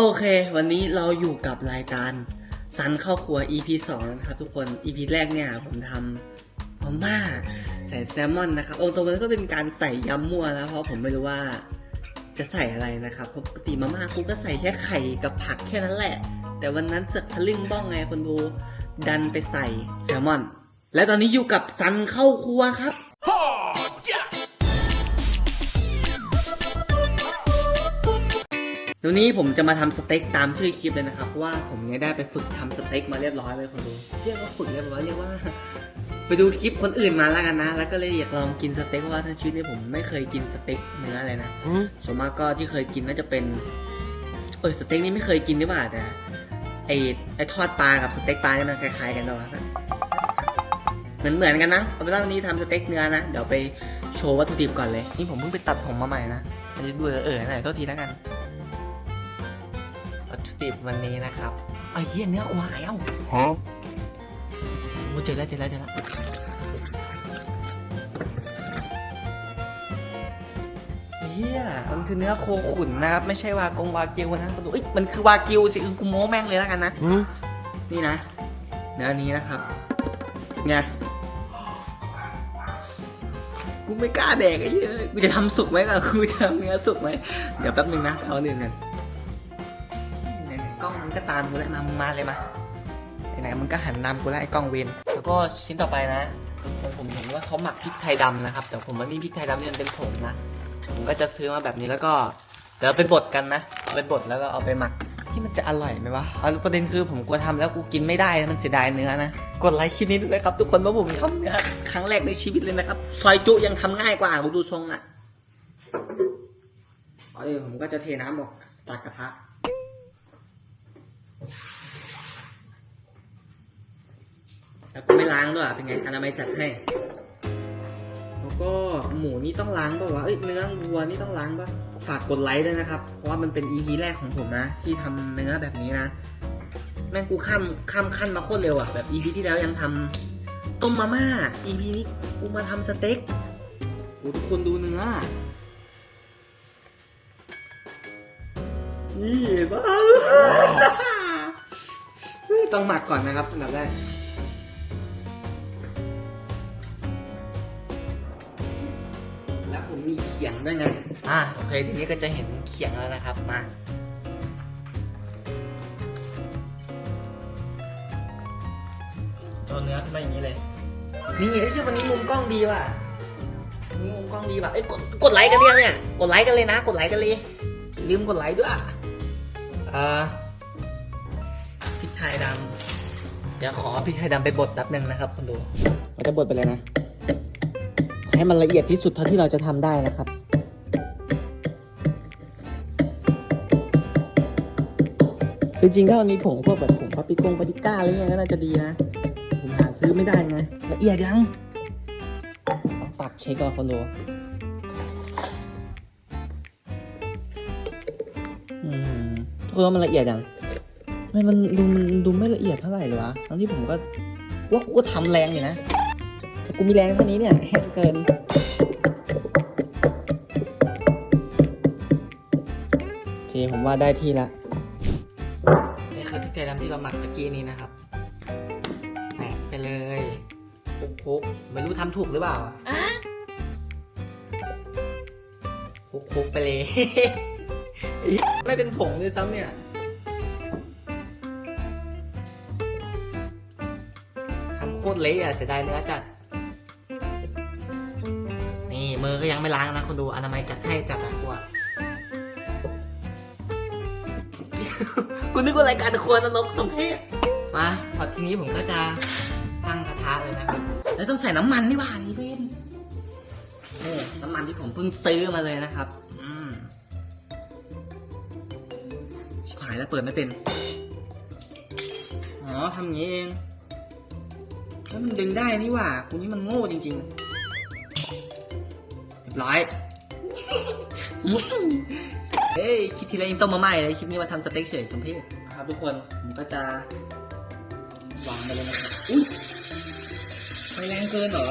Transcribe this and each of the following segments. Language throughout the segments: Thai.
โอเค วันนี้เราอยู่กับรายการสันเข้าครัว EP 2นะครับทุกคน EP แรกเนี่ยผมทำมาม่าใส่แซลมอนนะครับโอ้ตรงนั้นก็เป็นการใส่ยำมั่วแล้วเพราะผมไม่รู้ว่าจะใส่อะไรนะครับปกติมาม่ากูก็ใส่แค่ไข่กับผักแค่นั้นแหละ แต่วันนั้นเสือกทะลึ่งบ้องไงคนดูดันไปใส่แซลมอน และตอนนี้อยู่กับสันเข้าครัวครับ วันนี้ผมจะมาทำสเต็กตามชื่อคลิปเลยนะครับเพราะว่าผมเนี่ยได้ไปฝึกทำสเต็กมาเรียบร้อยเลยคนดูเรียกว่าฝึกเรียบร้อยเรียกว่า ไปดูคลิปคนอื่นมาแล้วกันนะ แล้วก็เลยอยากลองกินสเต็กเพราะว่าทั้งชีวิตนี้ผมไม่เคยกินสเต็กเนื้อเลยนะส่วนมากก็ที่เคยกินน่าจะเป็นเออสเต็กนี่ไม่เคยกินหรือเปล่าแต่ไอไอทอดปลากับสเต็กปลาเนี่ยมันคล้ายๆกันหรอเหมือนเหมือนกันนะเอาเป็นว่าวันนี้ทำสเต็กเนื้อนะเดี๋ยวไปโชว์วัตถุดิบก่อนเลยนี่ผมเพิ่งไปตัดผมมาใหม่นะมันจะดูเออๆหน่อยโทษทีแล้วกันวัตถุ ดิบวันนี้นะครับไอ้เหี้ยเนื้อควายเอ้า Huh? โอ้เจอแล้วเจอแล้วเจอแล้วเฮียมันคือเนื้อโคขุนนะครับ ไม่ใช่วากงวากิวนะดูเอ้ยมันคือวากิวสิคือกูโม้แม่งเลยแล้วกันนะ Hmm? นี่นะ เนื้อนี้นะครับไงกูไม่กล้าแดกไอ้เหี้ยกูจะทำสุกไหมล่ะกูจะทำเนื้อสุกไหมเดี๋ยวแป๊บนึงนะเอาหนึ่งกันไหนๆ กล้องมันก็ตามกูแล้วมามึงมาเลยมาไหนๆมึงก็หันนำกูแล้วไอ้กล้องเวนแล้วก็ชิ้นต่อไปนะผมผมเห็นว่าเขาหมักพริกไทยดำนะครับ แต่ผมว่านี่พริกไทยดำเนี่ยมันเป็นผงนะ ผมก็จะซื้อมาแบบนี้แล้วก็เดี๋ยวเอาไปบดกันนะเอาไปบดแล้วก็เอาไปหมักที่มันจะอร่อยไหมวะเอาประเด็นคือผมกลัวทำแล้วกูกินไม่ได้มันเสียดายเนื้อนะ กดไลค์คลิปนี้ด้วยนะครับ ทุกคนเพราะผมทำนี่ยครั้งแรกในชีวิตเลยนะครับ ซอยจุยังทำง่ายกว่าผมดูทรงอะเออผมก็จะเทน้ำออกจากกระทะ แล้วก็ไม่ล้างด้วยเป็นไงอนามัยจัดให้แล้วก็หมูนี่ต้องล้างป่าวะเอ้ยเนื้อวัวนี่ต้องล้างป่ะฝากกดไลค์ด้วยนะครับ เพราะว่ามันเป็น EP แรกของผมนะ ที่ทำเนื้อแบบนี้นะ แม่งกูข้ามข้ามขั้นมาโคตรเร็วอะแบบ EP ที่แล้วยังทำต้มมาม่า EP นี้กูมาทำสเต็กโอ้ทุกคนดูเนื้อนี่บ้าต้องหมักก่อนนะครับอันดับแรก ขียงด้วยไง อ่าโอเคทีนี้ก็จะเห็นเขียงแล้วนะครับมาเอาเนื้อขึ้นมาอย่างนี้เลย นี่ไอ้ที่วันนี้มุมกล้องดีว่ะนี่มุมกล้องดีว่ะเอ้ยกดกดไลค์กันยังเนี่ย กดไลค์กันเลยนะ กดไลค์กันเลยอย่าลืมกดไลค์ด้วยอ่าพริกไทยดำเดี๋ยวขอพริกไทยดำไปบดแป๊บหนึงนะครับคุณดูเราจะบดไปเลยนะ ให้มันละเอียดที่สุดเท่าที่เราจะทำได้นะครับคือจริงถ้ามันมีผงพวกแบบผงปาปริกงปาปริก้าอะไรเงี้ยก็น่าจะดีนะ ผมหาซื้อไม่ได้ไงละเอียดยังต้องตัดเช็คก่อนคนดูอืมทุกคนว่ามันละเอียดยังไม่มันดูมันดูไม่ละเอียดเท่าไหร่เลยวะทั้งที่ผมก็ว่ากูก็ทำแรงอยู่นะ กูมีแรงเท่านี้เนี่ยแห้งเกิน โอเค ผมว่าได้ที่ละนี่คือพริกไทยดำที่เราหมักตะกี้นี้นะครับแตะไปเลยคลุกๆไม่รู้ทำถูกหรือเปล่าคลุกๆไปเลย ไม่เป็นผงเลยซ้ำเนี่ยทำโคตรเละอะเสียดายเนื้อจัดนี่ มือก็ยังไม่ล้างนะคนดูอนามัยจัดให้จัดอะกว่าคุณนึกว่ารายการครัวนรกสมเพศมาพอทีนี้ผมก็จะตั้งกระทะเลยนะครับแล้วต้องใส่น้ำมันนี่หว่านี่เพื่อนนี่น้ำมันที่ผมเพิ่งซื้อมาเลยนะครับอืมชิบหายแล้วเปิดไม่เป็น อ๋อทำอย่างนี้เองแล้วมันดึงได้นี่หว่าคุณนี่มันโง่จริง ๆ รียบร้อยเฮ้ยคิดทีไรยิ่งต้มมาใหม่เลยคลิปนี้มาทำสเต็กเฉยสมเพศนะครับทุกคนผมก็จะวางไปเลยนะครับอุ้ยไฟแรงเกินเหรอ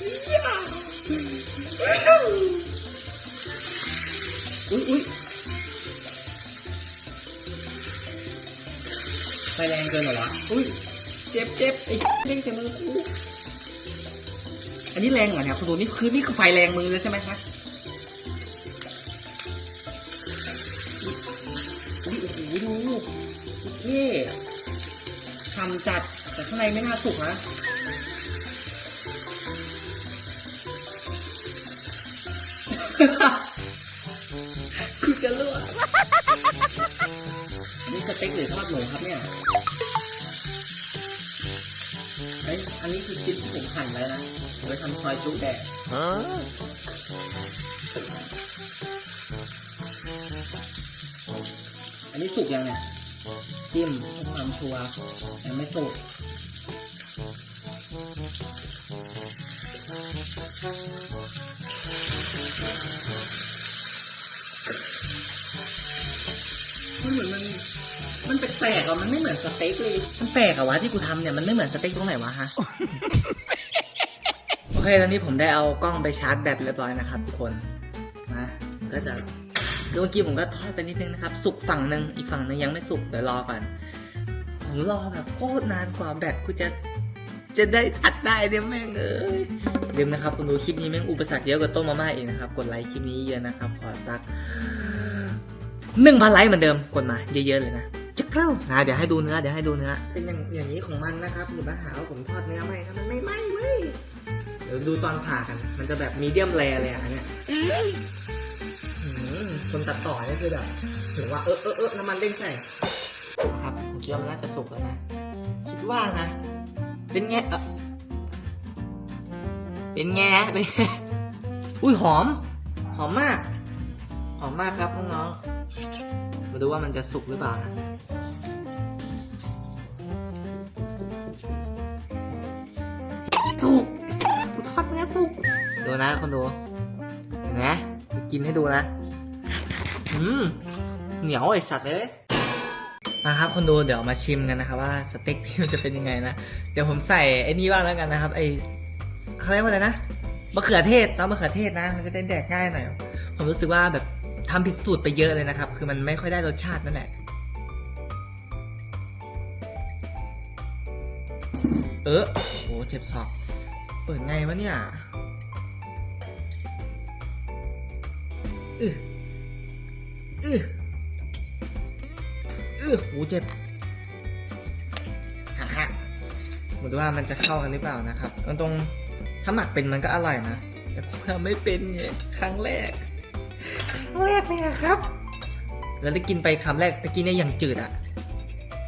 อุ้ยอุ้ยไฟแรงเกินเหรอวะอุ้ยเจ็บเจ็บไอ้เด้งเจ็บมือกู อันนี้แรงเหรอเนี่ยคุณดูนี่คือนี่คือไฟแรงมือเลยใช่ไหมคะอุ้ยโอ้โหดูนี่ทำจัดแต่ข้างในไม่น่าสุกนะคือจะรั่วนี่สเต็กหรือทอดหมูครับเนี่ยเอ้ยอันนี้คือชิ้นที่ผมหั่นไว้นะ ไว้ทำซอยจุแดดอันนี้สุกยังเนี่ยจิ้มเพื่อความชัวร์ยังไม่สุกมันเหมือนมันมันแปลกๆอะมันไม่เหมือนสเต็กเลย มันแปลกอะวะที่กูทำเนี่ย มันไม่เหมือนสเต็กตรงไหนวะฮะโอ เคตอนนี้ผมได้เอากล้องไปชาร์จแบตเรียบร้อยนะครับทุกคนนะก็จะเมื่อกี้ผมก็ทอดไปนิดนึงนะครับ สุกฝั่งหนึ่งอีกฝั่งหนึงยังไม่สุกเดี๋ยวรอก่อนผมรอแบบโคตรนานกว่าแบตกูจะจะได้อัดได้เนี่ยแม่งเอ้ยลืมนะครับคุณดูคลิปนี้แม่งอุปสรรคเยอะกว่าต้นมาม่าเองนะครับ กดไลค์คลิปนี้เยอะนะครับ ขอสักหนึ่งพันไลค์เหมือนเดิมกดมาเยอะๆเลยนะจะเข้านะเดี๋ยวให้ดูเนื้อเดี๋ยวให้ดูเนื้อเป็นอย่างอย่างนี้ของมันนะครับอย่ามาหาว่าผมทอดเนื้อไม่ครับมันไม่ไหมเว้ย ดี๋ยวดูตอนผ่ากัน มันจะแบบมีเดียมแรเลยอะอันเนี่ยคนตัดต่อเนี่ยคือแบบถึงว่าเออเออเออน้ำมันเด้งใส่ครับผมคิดว่ามันน่าจะสุกแล้วนะ คิดว่านะ เป็นไงเอ่อเป็นไงเป็นอุ้ยหอม หอมมาก หอมมากครับน้องๆมาดูว่ามันจะสุกหรือเปล่านะ สุกดูนะคนดูเห็นไหมกินให้ดูนะ อืม เหนียวไอ้สัตว์เลยนะครับคนดูเดี๋ยวมาชิมกันนะครับว่าสเต็กที่มันจะเป็นยังไงนะ เดี๋ยวผมใส่ไอ้นี่บ้างแล้วกันนะครับไอ้เขาเรียกว่าอะไรนะมะเขือเทศซอสมะเขือเทศนะ มันจะได้แดกง่ายหน่อยผมรู้สึกว่าแบบทำผิดสูตรไปเยอะเลยนะครับ คือมันไม่ค่อยได้รสชาตินั่นแหละ เออโหเจ็บศอก เปิดไงวะเนี่ยอืออืออือหูเจ็บฮ่าฮ่ามดูว่ามันจะเข้ากันหรือเปล่านะครับ ตรงๆถ้าหมักเป็นมันก็อร่อยนะ แต่ผมทำไม่เป็นไงครั้งแรก ครั้งแรกเลยอะครับ แล้วได้กินไปคำแรกตะกี้เนี่ยอย่างจืดอะ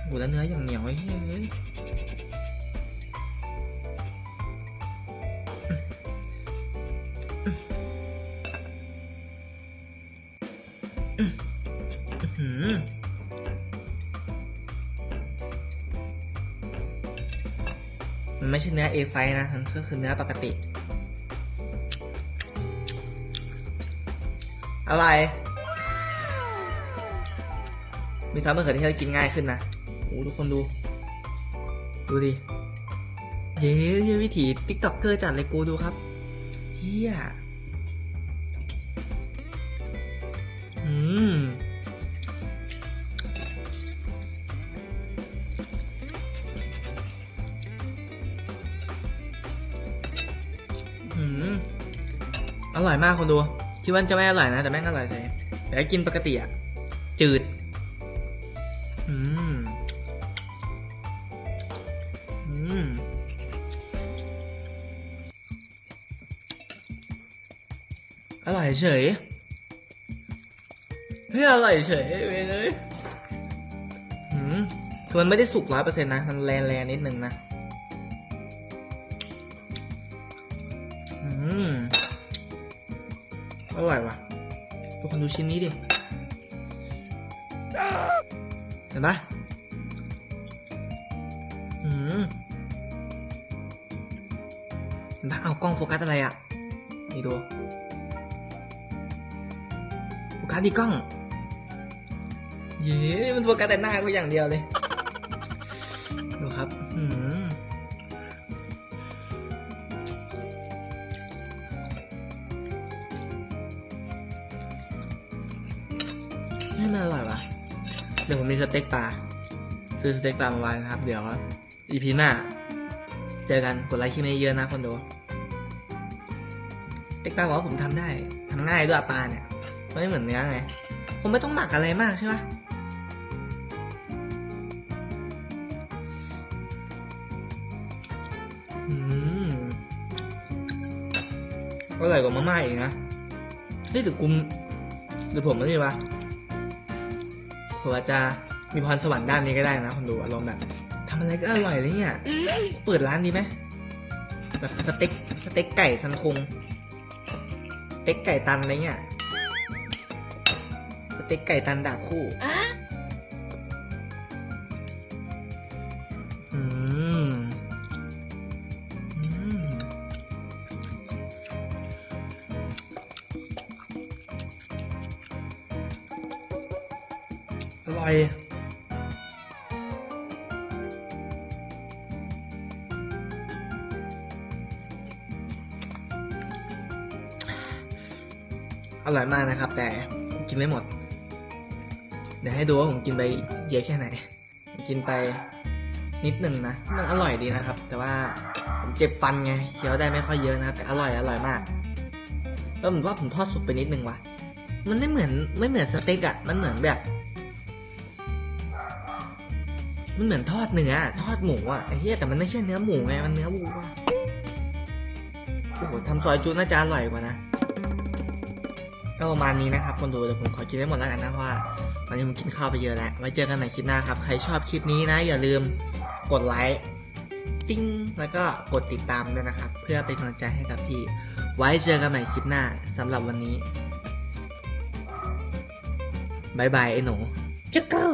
โหแล้วเนื้ออย่างเหนียวเฮ้ย มันไม่ใช่เนื้อ A5 นะมันก็คือเนื้อปกติ อะไร มีซอสมะเขือเทศกินง่ายขึ้นนะโอ้ทุกคนดู ดูดิ เย้เย้วิถีติ๊กต็อกเกอร์จัดเลยกูดูครับเฮียอืม ร่อยมากคนดูคิดว่าจะไม่อร่อยนะ แต่แม่งอร่อยเลยแต่กินปกติอะจืด อืม อืม อร่อยเฉยเฮ้ยอร่อยเฉยเว้ยเลยหืมคือมันไม่ได้สุกร้อยเปอร์เซ็นต์นะ มันแรงๆนิดนึงนะ อืม อร่อยว่ะ ทุกคนดูชิ้นนี้ดิ เห็นปะอืมเห็นปะเอากล้องโฟกัสอะไรอะ นี่ดู โฟกัสดีกล้อง เย้ มันโฟกัสแต่หน้ากูอย่างเดียวเลย เดี๋ยวผมมีสเต็กปลาซื้อสเต็กตามาไว้นะครับ เดี๋ยวอีพีหน้า เจอกันกดไลค์คลิปนี้เยอะนะคนดูสเต็กตาบอกว่าผมทำได้ทำง่ายด้วยปลาเนี่ยมันไม่เหมือนเนื้อไงผมไม่ต้องหมักอะไรมากใช่ปะอืมอร่อยกว่ามาม่าอีกนะนี่ถือกุมหรือผมไม่มีวะ ผมอาจะมีพรสวรรค์ด้านนี้ก็ได้นะคนดูอารมณ์แบบทำอะไรก็อร่อยเลยเนี่ย เปิดร้านดีไหมแบบสเต็กสเต็กไก่สันคงสเต็กไก่ตันอะไรเงี้ยสเต็กไก่ตันดาบคู่ อร่อยอร่อยมากนะครับ แต่กินไม่หมด เดี๋ยวให้ดูว่าผมกินไปเยอะแค่ไหน กินไปนิดหนึ่งนะ มันอร่อยดีนะครับ แต่ว่าผมเจ็บฟันไงเคี้ยวได้ไม่ค่อยเยอะนะครับแต่อร่อยอร่อยมาก แล้วผมว่าผมทอดสุกไปนิดนึงว่ะ มันไม่เหมือนไม่เหมือนสเต็กอะ่ะมันเหมือนแบบ มันเหมือนทอดเนื้อทอดหมูอะ่ะไอ้เหี้ยแต่มันไม่ใช่เนื้อหมูไงมันเนื้อวัวโอ้โหทำซอยจุน่าจะอร่อยกว่านะก็ประมาณนี้นะครับคนดูเดี๋ยวผมขอกินได้หมดแล้วกันนะเพราะว่าวันนี้ผมกินข้าวไปเยอะแล้วไว้เจอกันใหม่คลิปหน้าครับ ใครชอบคลิปนี้นะ อย่าลืมกดไลค์ติ้งแล้วก็กดติดตามด้วยนะครับ เพื่อเป็นกำลังใจให้กับพี่ ไว้เจอกันใหม่คลิปหน้าสำหรับวันนี้บายบายไอ้หนูจะเก้า